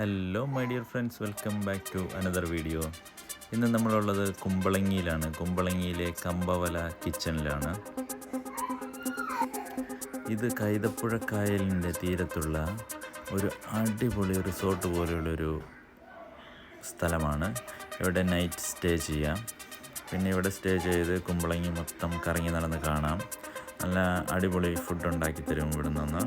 Hello my dear friends welcome back to another video ഇന്ന് നമ്മളുള്ളത് കുമ്പളങ്ങിയിലാണ്. കുമ്പളങ്ങിയിലെ കമ്പവല കിച്ചണിലാണ് ഇത് കൈതപ്പുഴ കായലിന്റെ തീരത്തുള്ള ഒരു അടിപൊളി റിസോർട്ട് പോലെയുള്ളൊരു സ്ഥലമാണ്. ഇവിടെ നൈറ്റ് സ്റ്റേ ചെയ്യാം. പിന്നെ ഇവിടെ സ്റ്റേ ചെയ്ത് കുമ്പളങ്ങി മൊത്തം കറങ്ങി നടന്ന് കാണാം. നല്ല അടിപൊളി ഫുഡ് ഉണ്ടാക്കി തരും ഇവിടെ നിന്ന്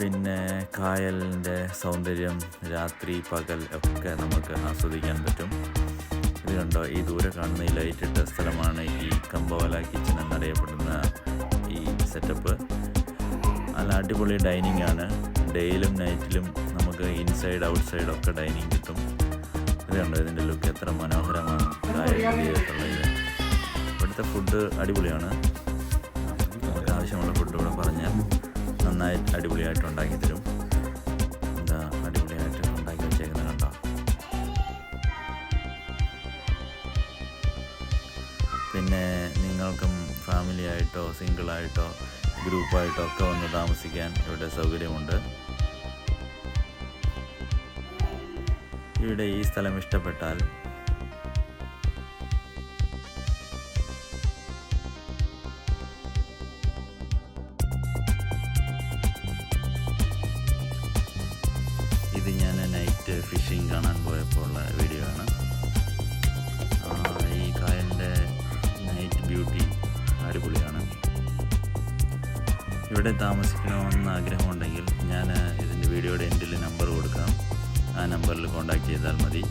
പിന്നെ കായലിന്റെ സൗന്ദര്യം രാത്രി പകൽ ഒക്കെ നമുക്ക് ആസ്വദിക്കാൻ പറ്റും. ഇത് കണ്ടോ? ഈ ദൂരെ കാണുന്ന ഈ ലൈറ്റ് ഇട്ട സ്ഥലമാണ് ഈ കമ്പവല കിച്ചൺ എന്നറിയപ്പെടുന്ന ഈ സെറ്റപ്പ് നല്ല അടിപൊളി ഡൈനിങ് ആണ്. ഡേയിലും നൈറ്റിലും നമുക്ക് ഇൻസൈഡ് ഔട്ട്സൈഡ് ഒക്കെ ഡൈനിങ് കിട്ടും. ഇത് കണ്ടോ? ഇതിന്റെ ലുക്ക് എത്ര മനോഹരമാണ്. ഇവിടുത്തെ ഫുഡ് അടിപൊളിയാണ്. നമുക്ക് ആവശ്യമുള്ള ഫുഡ് ഇവിടെ പറഞ്ഞാൽ നന്നായി അടിപൊളിയായിട്ട് ഉണ്ടാക്കി തരും. എന്താ അടിപൊളിയായിട്ട് ഉണ്ടാക്കി വെച്ചേക്കുന്നത് കണ്ടോ? പിന്നെ നിങ്ങൾക്കും ഫാമിലി ആയിട്ടോ സിംഗിളായിട്ടോ ഗ്രൂപ്പായിട്ടോ ഒക്കെ വന്ന് താമസിക്കാൻ ഇവിടെ സൗകര്യമുണ്ട്. ഇവിടെ ഈ സ്ഥലം ഇഷ്ടപ്പെട്ടാൽ നൈറ്റ് ഫിഷിംഗ് കാണാൻ പോയപ്പോൾ ഉള്ള വീഡിയോ ആണ് ഈ കായലിന്റെ നൈറ്റ് ബ്യൂട്ടി അടിപൊളിയാണ്. ഇവിടെ താമസിക്കണമെന്ന് ആഗ്രഹമുണ്ടെങ്കിൽ ഞാൻ ഇതിന്റെ വീഡിയോയുടെ എൻഡിൽ നമ്പർ കൊടുക്കാം. ആ നമ്പറിൽ കോൺടാക്റ്റ് ചെയ്താൽ മതി.